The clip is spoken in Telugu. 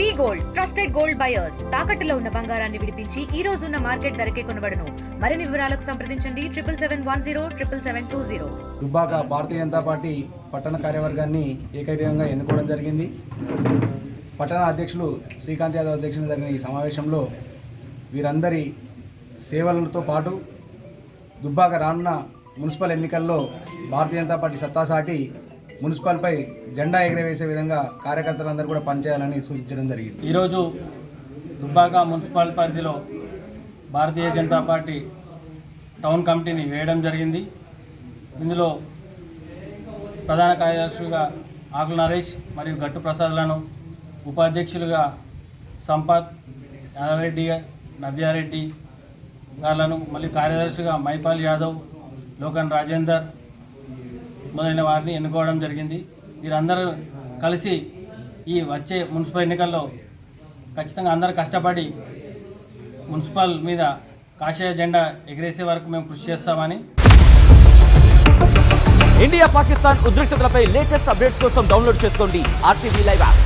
V gold trusted gold buyers. తాకట్టులో ఉన్న బంగారాన్ని విడిపించి ఈ రోజు ఉన్న మార్కెట్ ధరకే కొనబడను. మరిన్ని వివరాలకు సంప్రదించండి. Triple seven one zero triple seven two zero. Dubbaka Bharatiya Janata party పట్టణ కార్యవర్గాన్ని ఏకగ్రీవంగా ఎన్నుకోవడం జరిగింది. పట్టణ అధ్యక్షులు శ్రీకాంత్ యాదవ్ అధ్యక్షులు జరిగిన ఈ సమావేశంలో వీరందరి సేవలతో పాటు దుబ్బాక రానున్న మున్సిపల్ ఎన్నికల్లో భారతీయ జనతా పార్టీ సత్తాసాటి మున్సిపల్పై జెండా ఎగరవేసే విధంగా కార్యకర్తలందరూ కూడా పనిచేయాలని సూచించడం జరిగింది. ఈరోజు దుబ్బాక మున్సిపల్ పరిధిలో భారతీయ జనతా పార్టీ టౌన్ కమిటీని వేయడం జరిగింది. ఇందులో ప్రధాన కార్యదర్శులుగా ఆకుల నరేష్ మరియు గట్టు ప్రసాద్లను ఉపాధ్యక్షులుగా సంపత్ యాదవరెడ్డి నవ్యారెడ్డి గారులను మళ్ళీ కార్యదర్శిగా మైపాల్ యాదవ్ లోకన్ రాజేందర్ మొదలైన వారిని ఎన్నుకోవడం జరిగింది. వీరందరూ కలిసి ఈ వచ్చే మున్సిపల్ ఎన్నికల్లో ఖచ్చితంగా అందరూ కష్టపడి మున్సిపల్ మీద కాషాయ జెండా ఎగిరేసే వరకు మేము కృషి చేస్తామని. ఇండియా పాకిస్తాన్ ఉద్రిక్తతలపై లేటెస్ట్ అప్డేట్స్ కోసం డౌన్లోడ్ చేసుకోండి ఆర్టీవీ లైవ్ యాప్.